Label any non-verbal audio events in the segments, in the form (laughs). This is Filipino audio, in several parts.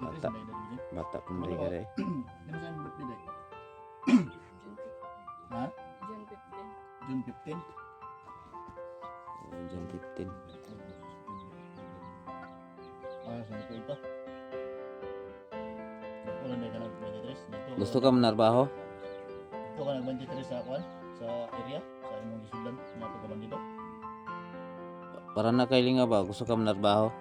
Bata. Bata mo ka rin. Ano saan birthday day? (coughs) Ha? June 15. June 15? Oh, June 15. Ah, saan ko ito? Wala na ka nag 23 dito. Gusto ka manarbaho? Dito ka nag 23 sa kwan? Sa area? Sa imong ka lang dito? Para na kay linga ba? Gusto ka manarbaho?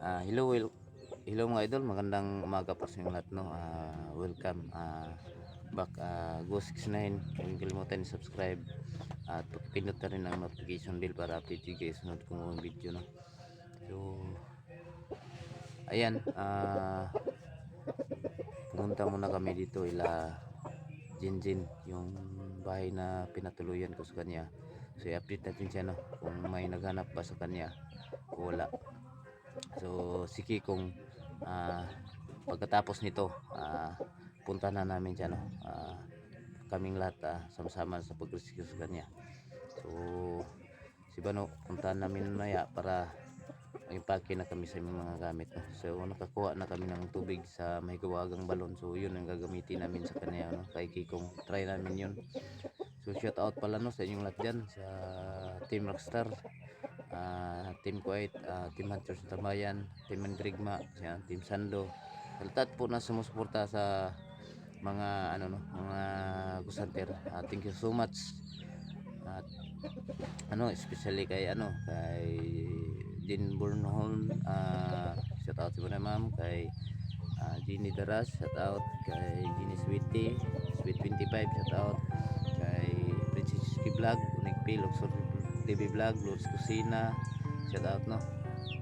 Ah, hello, wel- hello mga idol. Magandang umaga pa sa inyong lahat, no? Ah, welcome. Ah, back ah, Go 69. Huwag kalimutan i-subscribe at pindot na rin ang notification bell para update you guys sunod kong mga video, no? So, ayan. Ah, pumunta muna kami dito ila Jinjin, yung bahay na pinatuluyan ko sa kanya. So i-update natin siya no kung may naghanap ba sa kanya wala. So sige kung ah, pagkatapos nito ah, punta na namin siya no. Ah, kaming lahat ah, sama-sama sa pag-rescue sa kanya. So si Bano puntahan namin maya para impake na kami sa mga gamit no. So nakakuha na kami ng tubig sa may gawagang balon. So yun ang gagamitin namin sa kanya no. Kay Kikong try namin yun. So shout out pala no sa inyong lahat dyan sa Team Rockstar, ah, Team Kuwait, ah, Team Hunters sa Tambayan, Team Mandragma, yan, Team Sando. Sa lahat po na sumusuporta sa mga ano no, mga gusanter. Ah, thank you so much. At ano, especially kay ano, kay Jean Burnholm, ah, shout out sa mga ma'am, kay ah, Jeannie Daras, shout out kay Jeannie Sweetie, Sweet 25, shout out kay Princess Ski Vlog, Unig P, TV Vlog, Lourdes Kusina, shout out no.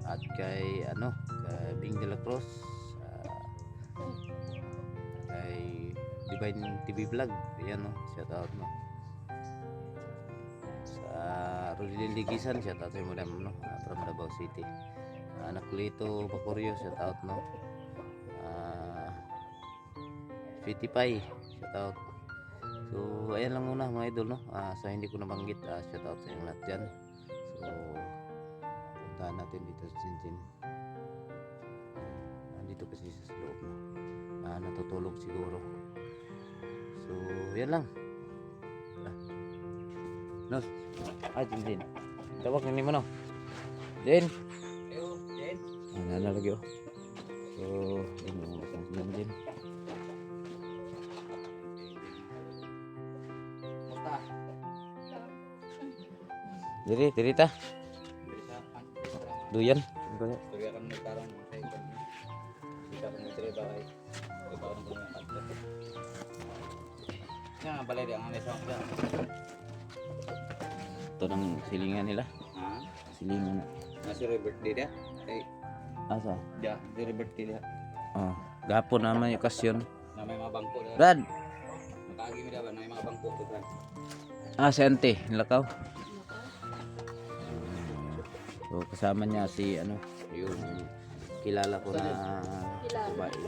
At kay ano, kay Bing de la Cruz, ah, kay Divine TV Vlog, yan no, shout out no. Sa Rodilin Ligisan, shout out sa mo no, ah, from Davao City. Anak Lito Bacorio, shout out no. Ah, Sweetie Pie, shout out. So, ayan lang muna mga idol, no? Ah, sa hindi ko nabanggit, ah, shout out sa inyong lahat dyan. So, puntahan natin dito sa Cincin. Nandito kasi sa loob, no? Ah, natutulog siguro. So, yan lang. Ah. No? Ah, Cincin. Tawag na mo, no? Din! Ah, nalalagay, oh. So, yun yung isang Cincin. Di ang anis ako dyan. Ito ng silingan nila. Silingan. Na si Robert di dia? Eh, Asa? dia, si Robert di dia. Oh, gapon naman yung okasyon. Na may mga bangko. Brad! Nakaagi mo dia ba? Na may mga bangko. Ah, si Ante. Nilakaw. So, kasama niya si, ano, yung kilala ko na babae.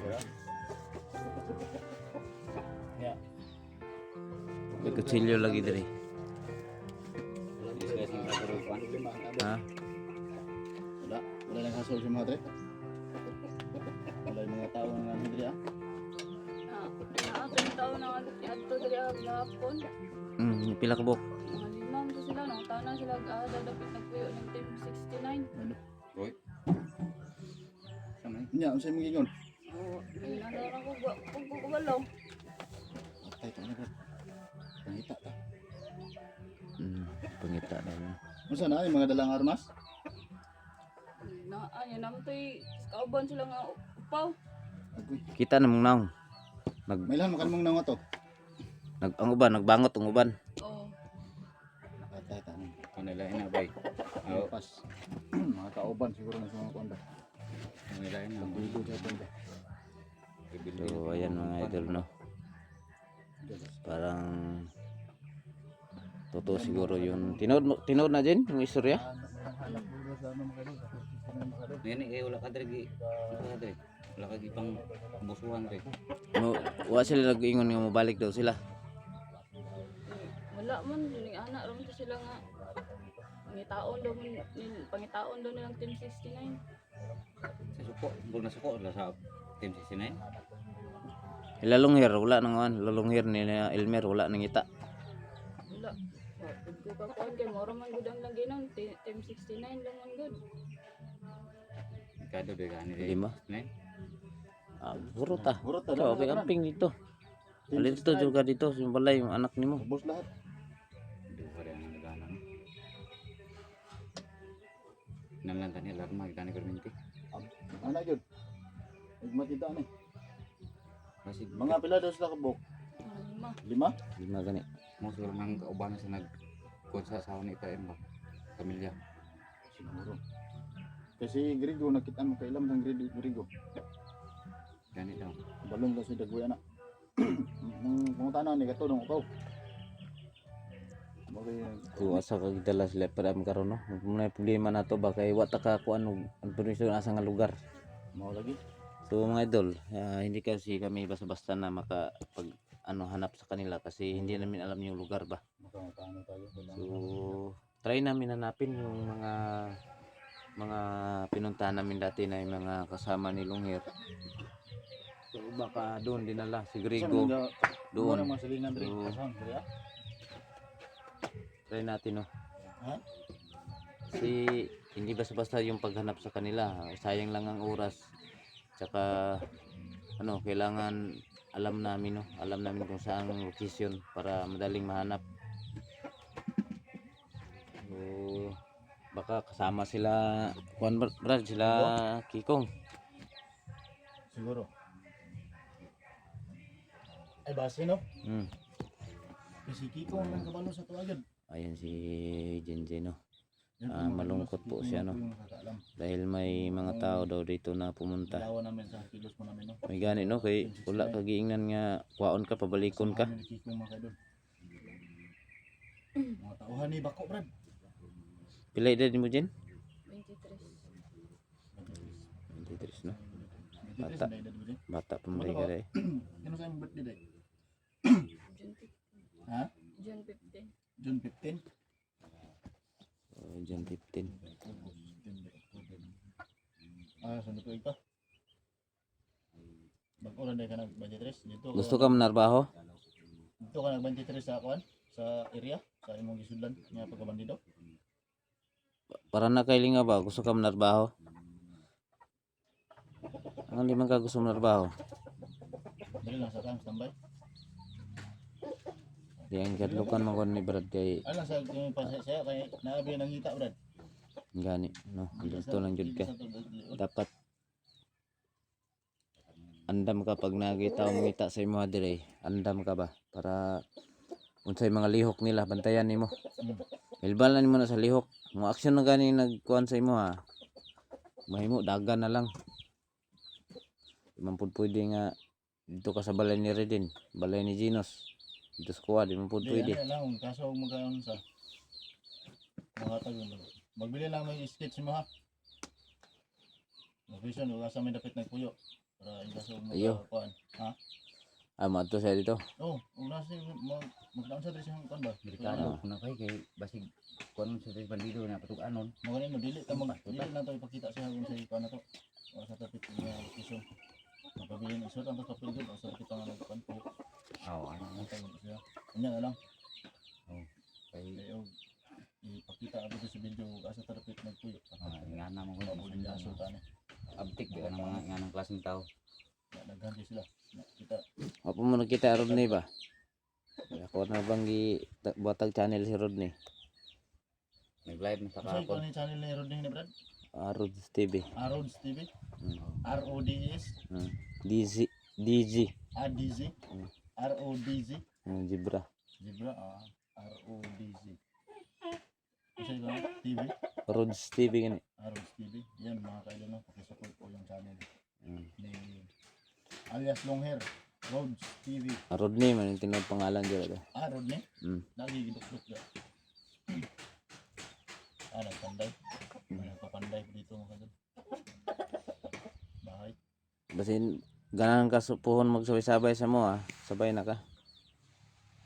Yeah. May kutsilyo lagi diri. Ha? Wala. Wala lang hasol sa mga tre. Wala yung mga tao nga nandito ah. Ah, naapin tao na adto diri gahapon. Mm, pila ka buk. Sila no. Tao na sila ah, dadapit nagpuyo ng team 69. Uy. Sama Nya, unsay mo gingon? Oo, nalala ko ba kung walo. Patay na? Pangita ta. Mm, pangita na yun. Unsa na yung mga dalang armas? Na ay namtoy kauban sila nga upaw. Kita na mong naong. Nag, May lang makalmong nang to. nag, ang uban, nagbangot ang uban. Oo. Patay ta. Kanila inabay. Oo. Pas. (clears throat) mga kauban siguro na sa mga konda. Kanila inabay. Dugo sa konda. So, ayan mga idol, no? Parang totoo siguro yung tinood mo tinood na din yung istorya Nini, eh, wala ka diri. Wala ka diri. Wala ka gipang busuhan diri. no, wa sila nag-ingon nga mabalik daw sila Wala man ni anak ron sila nga Pangitaon daw mo nil- pangitaon daw nilang team 69. Sa suko, bug na suko wala sa Team 69. Ilalonghir, wala nang an. Lalonghir ni na Elmer, wala nang ita. Wala. Wa pud ko ka kuan kay mora man gud ang lagi nun Ti- team 69 lang man gud. Kado be gani mo? 69. Ah, burot ah. Burot Ikaw, okay, camping dito. Alin dito juga dito, yung balay, yung anak nimo. Ubos lahat. Nalan tani alarma gani perminti. Anak yun. Nagmatita ni. Kasi Mga pila daw sila kabuk. Ang lima. Lima? Lima gani. mo siguro nang kauban sa nag konsa sa ni pa ba. Pamilya. Siguro. Kasi Grigo, nakita mo kailam ng Grigo. Grigo. Gani daw. Balong daw si Dagway anak. Nang (clears throat) pangutana ni Gato nung Kung asa ka gidala sila para karon no. May problema na to ba kay wa ta ka kuan og ang permiso na asa nga lugar. Mao lagi. So mga idol, ah, hindi kasi kami basta-basta na maka pag ano hanap sa kanila kasi hindi namin alam yung lugar ba. So try namin hanapin yung mga mga pinuntahan namin dati na yung mga kasama ni Lunghir. So baka doon dinala si Grigo. Doon. So? Try natin no. Ha? Kasi hindi basta-basta yung paghanap sa kanila. Sayang lang ang oras. Tsaka ano, kailangan alam namin no, alam namin kung saan ang location para madaling mahanap. So, baka kasama sila Juan Br- Brad, sila Kikong. Siguro. Ay base no? Hmm. Kasi Kiko ang kabalo sa tuwagan. Ayan si Jenje no. Ah, malungkot po siya, no? Dahil may mga tao daw dito na pumunta. Dalawa namin sa kilos mo namin no. May gani no kay wala ka giingnan nga kwaon ka pabalikon ka. Mga tauhan ni Bako Brad. Pila edad mo Jen? 23. 23 no. Bata. Bata. Mo pa mo ka dai. Ano sa birthday day? June 15. Ha? June 15. June 15? So, Jan 15. Ah, sunod ko ito. Mag-ulan na ka nag 23 dito. Gusto ka manarbaho? Dito ka nag 23 sa kuan sa area sa imong gisudlan nga pagkabandido. Para na kay linga ba gusto ka manarbaho? Ang limang ka gusto manarbaho? Dili lang sa kan standby. Di ang kadlukan man kon ni Brad kay Ano sa yung pasaya kay naabi nang hita brad. gani no. Dito lang jud ka. Dapat andam ka pag nakita mo ngita sa imo dire andam ka ba para unsay mga lihok nila bantayan nimo ilbalan nimo na sa lihok mo aksyon na gani nagkuan sa imo ha mahimo dagan na lang di man pud pwede nga dito ka sa balay ni Redin balay ni Ginos dito sa kuha di pud Di, pwede ano lang, kaso huwag magkaroon sa mga tago. Magbili lang ng sketch mo ha. Mag-vision, huwag sa may dapit nagpuyo. Para yung kaso huwag Ayo. magkakuan. Ha? ah mato siya dito Oo, oh, una si mag magdaan sa dressing kuan ba? Delikado na kay kay basig kuno sa tres bandido na patug anon. Mo ganin mo dili ta mag dili na to ipakita siya kung sa kuan na to. O sa tapit niya location. Magpabili ng isot ang to kapil gud o sa kita nga nagkuan po. Aw Ano tayo siya. Kanya na lang. kay Kaya ipakita ako sa video asa tapit nagpuyo. ah, ingana mo Mga ko na aso tani. abtik ka ng mga inganang klaseng tao. Naghanti sila. Na- Kita Apa mo nakita Rodney ba ako na bang gi ta- buhatag channel si Rodney Nag-live na sa Sa kapon. ni channel ni Rodney ni Brad? ah, Rods TV Arods TV? Hmm. R-O-D-S? Hmm. DZ DG A-D-Z? Hmm. R-O-D-Z? yung zebra Zebra? Ah, R-O-D-Z. Kasi ikaw, TV? Rods TV gani Arods TV. Yan mga kailan no, pakisupport po yung channel Hmm. ni alias long hair. Roads TV. Ah, Rodney man yung tinawag pangalan dyan ito Ah, Rodney? Hmm. Lagi giduk-duk ya. Ah, nagpanday. Nagpapanday po dito mga kailan. Bahay. basin ganan ka supuhon magsabay-sabay sa mo ah sabay na ka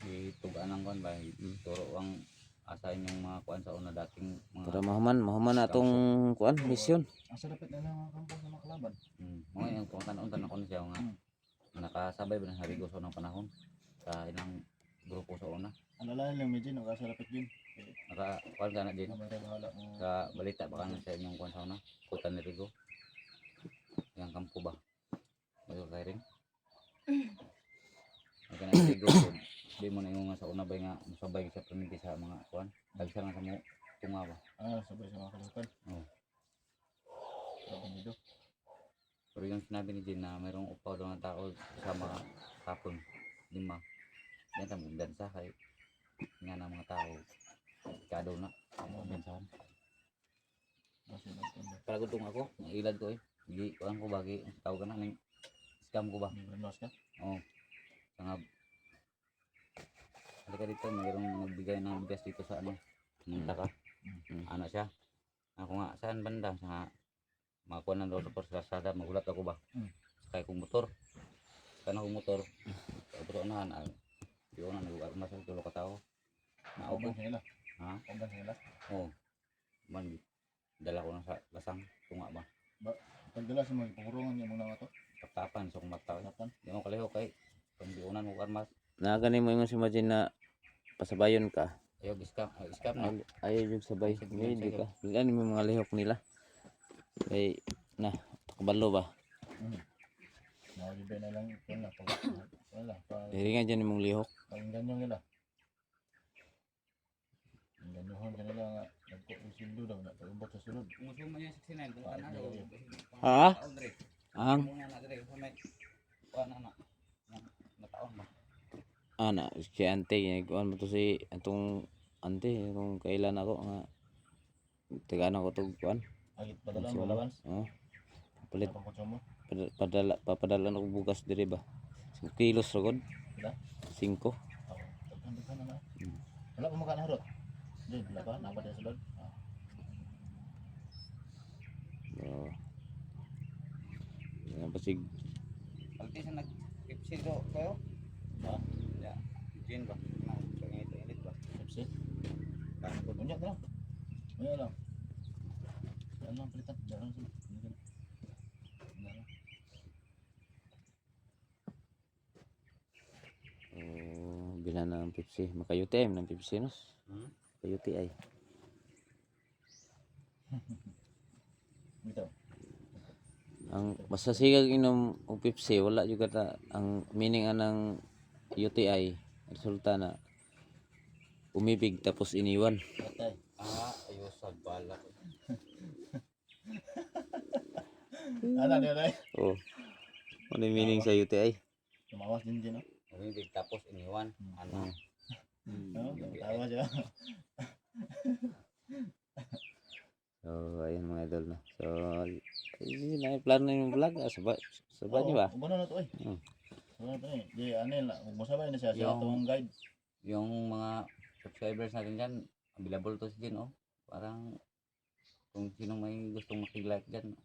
Di tugaan ang kon ba turo ang asa inyong mga kuan sa una dating mga Para mahuman, mahuman na itong kuan, mission. Asa dapat na lang ang kampong sa mga kalaban. mm, mga yung kung tanon-tanon ko siya nga Mm. nakasabay ba ng harigo sa unang panahon sa ilang grupo sa una. Alalahan lang medyo nung asa dapat din. Naka kuan ka na din sa balita baka na sa inyong kuan sa una. Kuta ni Rigo. Yang kampo ba? Bago kay rin. Ang kanang Rigo po. Di mo na yung nga sa una ba nga musabay sa pamilya sa mga kuan. Dagsa nga sa mo tunga ba. Ah, sabay sa mga kalaban. Oo. Sabi niyo. Pero yung sinabi ni Jin na mayroong upaw daw ng tao sa mga kapon, lima. Yan ang dansa kay nga ng mga tao. Kado na. Ang dansahan. Palagutong ako, ang ilad ko eh. Hindi ko ko bagi. Tawag ka na, ning scam ko ba? Branos ka? Oo. Sangab. Halika dito, mayroong nagbigay ng bigas dito sa ano. Pumunta ka. Mm. Ano siya? Ako nga, saan banda? Sa nga, makakuha ng load sa Lazada, magulat ako ba? Mm. Kaya kong motor. Kaya akong motor. Kaya ito na, na, di ko na nag-uwag masal, tulo ka tao. Na ako. Ha? Kauban sa nila. Oo. Man, dala ko na sa lasang, tunga ba? Pagdala sa mga pangurungan niya muna nga to. Taptapan, so kung magtao. Kapan? Di mo kaliho kay, pangdiunan mo karmas. Nakagani mo yung si imagine na pasabayon ka. Ayaw, scam, ay, scam na. Ay, ayaw yung sabay. May di ka. Bilan mo mga lihok nila. Kay, na, takabalo ba? Hmm. Nakagibay na lang ito na. Pag, wala. Pag, Diri nga dyan yung lihok. Pakinggan nyo nila. Pakinggan nyo hon kanila nga. Sildo daw na. Pag-umbok sa sulod. Mo niya 69, kung ano, okay. Ha? Ang? Muna na dire, sa may kuan na na. Nataon ba? Ana, si ante, ginagawan mo to si, atong ante, kung kailan ako nga. Tagaan ako to kuan. Agit padala. Oh. Palit, padala, padala, papadala na ko bukas diri ba? 5 kilos. Pila? 5. Ako. Tagkan na na. Hmm. Wala makain harot. Di, wala pa. Napa tayo sulod. Ah. Oh. Yan pa sig Palti sa nag-ipsi do kayo? Ah. Ya. Jin ba? Na, so init-init ba? Pepsi. Kano ko Bunyak na lang. Bunyak lang. Yan lang palitan. Diyan lang sila. Na. Oh, bilan ng Pepsi. Makayuti ng Pepsi nos. Hmm? Makayuti ay. Bitaw. Ang masasigag inom og Pepsi wala juga ta ang meaning anang UTI resulta na umibig tapos iniwan. Patay. Ah, ayos sa bala ko. Ano niya na Oh. Ano yung meaning sa UTI? Tumawas din din. no? Umibig tapos iniwan. Ano? (laughs) No? Tawa siya. (laughs) So, ayun mga idol na. So, yun na plano yung vlog. Ah, sabay, sabay niyo ba? Umano na to eh. Hmm. Umano na to eh. Di ano yun. Huwag mo sabay na siya. Yung- itong guide. Yung mga subscribers natin dyan, available to si Jin, oh. Parang kung sino may gustong makilike dyan,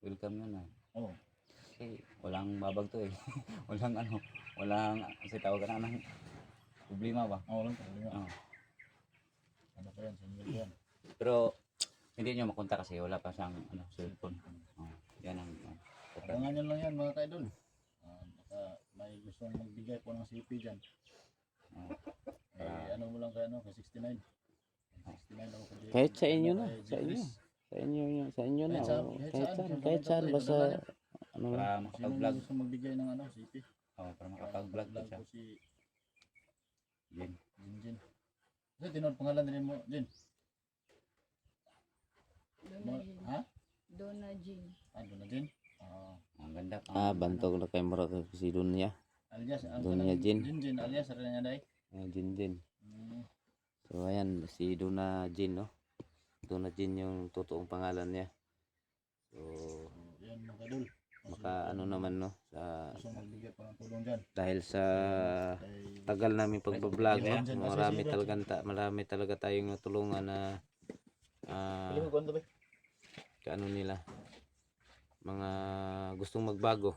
welcome yun, ah. Oo. Kasi walang babag to, eh. (laughs) walang ano, walang, kasi tawag ka na ng problema ba? Oo lang. Tawa Oo. Ano pa yan? Single yan. Pero, hindi nyo makontak kasi wala pa siyang ano, cellphone. Oh, yan ang, oh, Abangan nyo lang yan mga kaidol. Ah, baka may gustong magbigay po ng CP dyan. oh. Eh, ano mo lang kay ano, kay 69. 69 ako kay Kahit sa inyo na, sa inyo. Sa inyo, yun, sa inyo na. Kahit sa- oh. kahit saan, saan, kahit saan, basta, ano para Sino makapag-vlog. gusto magbigay ng ano, CP? Oh, para makapag-vlog po siya. ko si Jin. Jin Jin. Kasi tinod pangalan din mo, Jin. Mo, Jean. ha? Dona Jean. Ah, doon na Jin. Ah, Ang ganda. Ah, bantog na kay Mura si Dunya. alias, ang niya, Jin. Jin Jin, alias, sa niya day. Ah, Jin Jin. Hmm. So, ayan, si Duna Jin, no? Duna Jin yung totoong pangalan niya. So, yan mga kadol. maka ano naman, no? Sa, dahil sa tagal namin pagbablog, no? Jin, Marami talaga, ta- marami talaga tayong natulungan na ah, Pili mo kung ano ba? Kaano nila? Mga gustong magbago.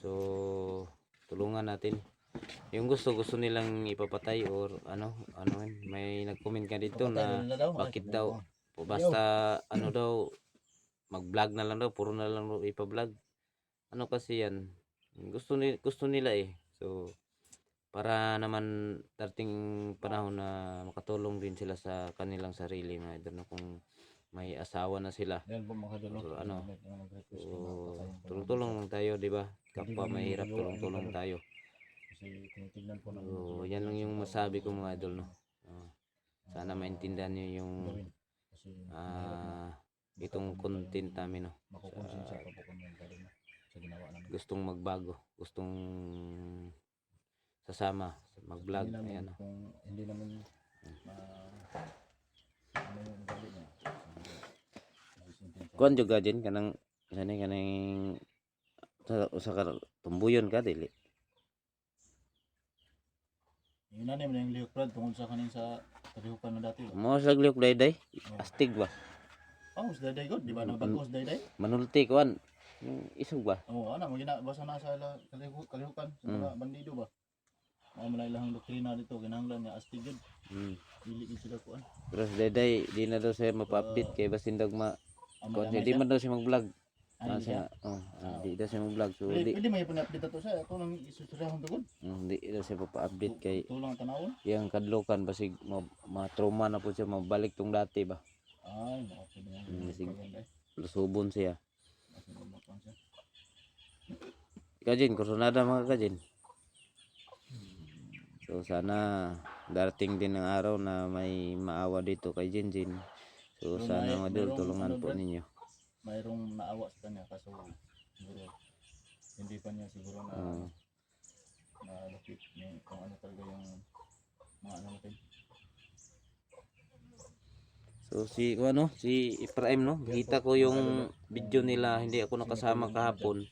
So tulungan natin. Yung gusto gusto nilang ipapatay or ano ano may nag-comment ka dito na bakit daw? basta ano daw mag-vlog na lang daw puro na lang daw ipa-vlog. Ano kasi yan? Gusto ni gusto nila eh. So para naman dating panahon na makatulong din sila sa kanilang sarili mga idol na kung may asawa na sila. Yan po mga dulo. So, ano, so tulong-tulong lang tayo di ba? Kapwa mahirap tulong-tulong tayo. Kasi tinitignan po ng so yan lang yung masabi ko mga idol no? Ah, sana maintindihan niyo yung ah itong content namin no? sa gustong magbago gustong sasama mag-vlog ayan no. Hindi namin ma ano yung gabi niya. Kuan juga din kanang kanang kanang sa usa ka tumbuyon ka dili mo na yung lihok brad tungkol sa kanin sa kalihukan na dati. ba? mo sa liok dayday astig ba Oh, sa dayday god, di ba? Nabagos dayday? manulti kuan isog ba Oo, ano, mo gina basta na sa kalihukan sa mga bandido ba? Mga malay lahang doktrina dito, kinahanglan niya astig yun. mm. Dili gid sila kuan. pero sa dayday di na daw siya mapa-update kay basin daw madamay di man daw siya mag-vlog Ah, siya? oh ah, di daw siya mag-vlog so di pwede may pang-update to siya. Ito lang isusirahon to god. mm, di daw siya mapa-update kay Tulang ang tanawon. yang kadlukan basig ma, ma-trauma na po siya mabalik tong dati ba Ay, okay na. Mm. Maganda eh. lusubon siya. Kajin, kursunada mga kajin. So sana darating din ang araw na may maawa dito kay Jinjin. So Pero sana may- mga idol tulungan ano po dyan? ninyo. Mayroong naawa sa kanya kaso siguro hindi pa niya siguro na Oo. na lupit yung kung ano talaga yung mga ano natin. So si ano, si Ibrahim no, kita ko yung video nila, hindi ako nakasama kahapon.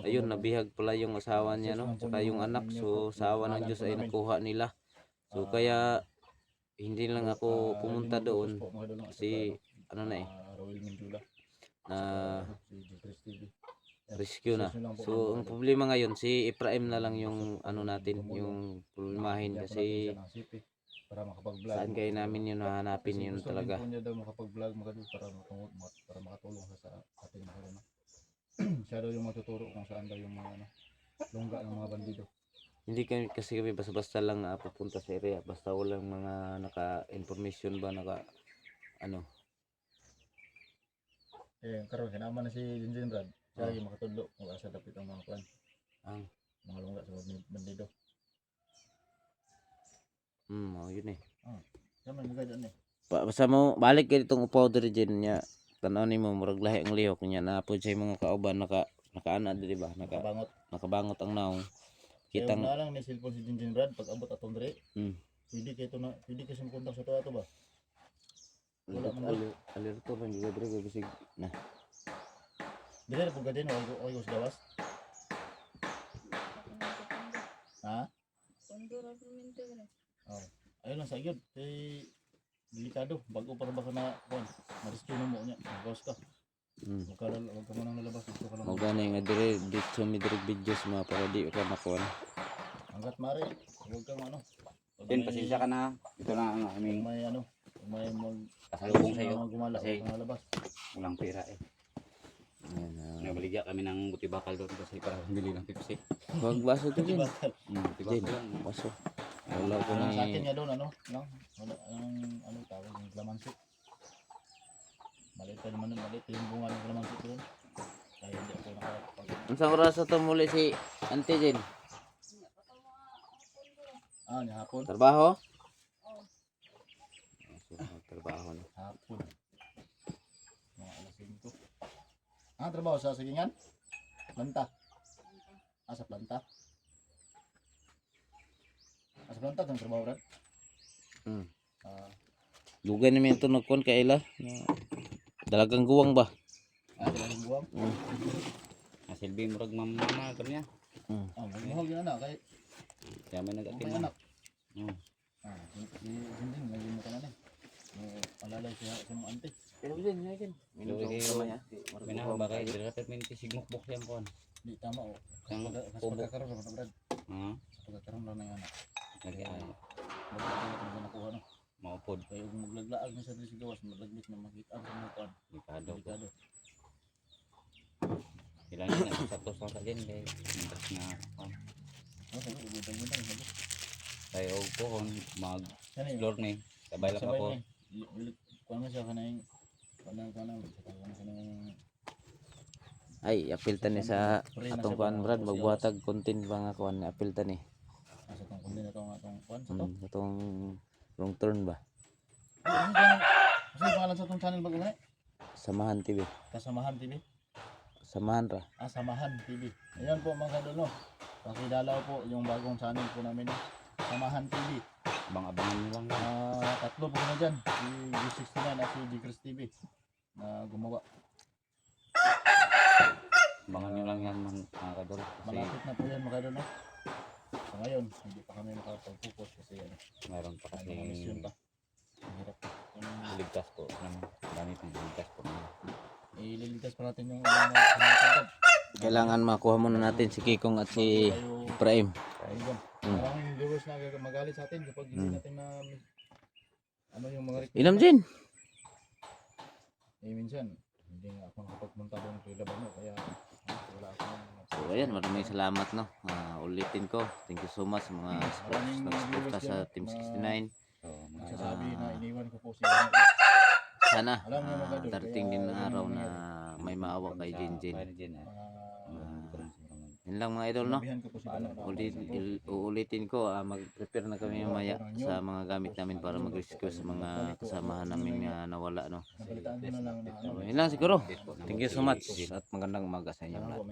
Ayun, nabihag pala yung asawa niya no, saka yung anak. So sa awa ng Diyos ay nakuha nila. So kaya hindi lang ako pumunta doon kasi ano na eh, Mindula na TV. rescue na. So ang problema ngayon si Ibrahim na lang yung ano natin, yung problemahin kasi para makapag-vlog. saan kayo namin yun hahanapin yun gusto talaga. po niya daw makapag-vlog doon para para makatulong sa, sa ating mga ano. (clears throat) Siya daw yung matuturo kung saan daw yung mga ano, lungga ng mga bandido. Hindi kami kasi kami basta-basta lang ah, pupunta sa area, basta walang mga naka-information ba naka ano. Eh, karon kinama na si Jinjin Brad. Siya yung makatudlo kung asa dapat ang mga kwan, Ang mga lungga sa bandido. hmm, oh, yun eh. Siya man mga dyan eh. Pa, basta mo balik kay itong upaw diri dyan niya. Tanaw nimo murag lahi ang lihok niya na po siya mga kauban naka nakaana diri ba naka Nakabangot. nakabangot ang naong. Kitang na lang ni cellphone si Jinjin Brad pag abot atong dre. Hmm. Pwede kayo to na, pwede kayo sumakontak sa to ato ba? wala man alir- alerto man diri kay bisig na. Dire po gadin o o ayos gawas. Ha? Kondo ra permente rin. Oh. Ayun lang sa gyud. Kay delikado bago para baka na kuan. Mariski mo mo nya. Gawas ka. Huwag ka, lal- huwag ka munang lalabas. Gusto ka lang. Mo gani nga diri dito mi diri videos mga para di ka makuha. Hanggat mare. Huwag kang ano. Din, pasensya ka na. Ito na ang aming may ano. May mag kasalubong sa iyo. Kasi- Huwag lalabas. Walang pera eh. Ayan, ah. Nabaligya kami ng buti bakal doon kasi para bili ng Pepsi. Wag baso to Di din. buti Din, bakal lang. baso. Wala ko Ano sa akin ni nga doon ano? No? Ano ang ano tawag ng lamansi? Maliit pa naman maliit yung bunga ng lamansi doon. Kaya hindi ako nakapag Unsang oras to muli si Auntie Jen? Ah, ni hapon. Trabaho? So, trabaho no. Hapon. Mga alas 5. Ah, trabaho sa sagingan? Planta. Ah, sa planta. Ah, sa planta kang trabaho rin? Hmm. Ah, Dugay na may ito nagkuhan kay Ila. Dalagang guwang ba? ah, dalang buwang. Ah, Silbi murag mamama ko niya. Mm. Ah, magmuhog yun anak. Kaya Kaya may may nagatin na. anak. Hmm. Ah, hindi hindi lagi mo ka na. Mo alalay siya sa mga ante. Pero din, din. Pero kayo, may nakabakay. Dira permente sigmukbok yan po. Di tama o. Ang Mas kubo. pagkakaroon Brad. Ha? Mas pagkakaroon lang ng anak. Lagi Magkakaroon na ito nakuha no. Maupod. Kaya kung maglaglaag na sa dili sa gawas, maglaglit na makita ang kumukuan. Delikado po. Delikado. Ilan yun, nagsatos lang sa dyan. Kaya mintas na ah, Ano ibutang-butang sabi. tayo po kung Yan eh. mag-explore ni. Sabay lang ako. na eh. Kuha mo siya kanang kanang kanang kanang kanang Ay, apiltan ni sa na atong kuan brad magbuhatag content ba nga kuan ni apiltan ni. Ah, sa tong kundi na tong atong kuan sa to. Mm, atong wrong turn ba? Ano yung pangalan sa tong channel bago na? Samahan TV. Kasamahan TV. Samahan ra. Ah, Samahan TV. Ayan po mga kadolo. Pakidalaw po yung bagong channel po namin. Samahan TV. Abang-abangan nyo lang. Ah, tatlo po na dyan. Si G69 at si G-Chris TV na gumawa. Abangan nyo lang yan mga kadol. Kasi Malapit na po yan mga kadolo. So ngayon, hindi pa kami makapag-focus kasi ano, mayroon pa kasi mga mission pa. Ang hirap. Um, ligtas po. Ng, dami pang ligtas po. ililigtas pa natin yung mga pinatagad. Kailangan makuha muna natin si Kikong at si Ibrahim. ayun. Mm. Maraming viewers na magalit sa atin kapag hindi Mm. natin na ano yung mga request Inam na- din. Eh minsan, hindi nga ako nakapagpunta doon kay Labano kaya So ayan, maraming salamat no. Ah, ulitin ko. Thank you so much mga sports Maraming nagsuporta viewers sa Team na- 69. So, mga nagsasabi na iniwan ko po si. (laughs) Sana mga idol, darating din ang araw na may maawa kay sa- Jinjin. Ah, Yun lang mga idol no. na Ulit, uulitin ko, ah, mag-prepare na kami mamaya sa mga gamit namin para mag-rescue sa mga kasamahan namin nga nawala no. Na na. So, yun lang siguro. Thank you so much at magandang umaga sa inyo lahat.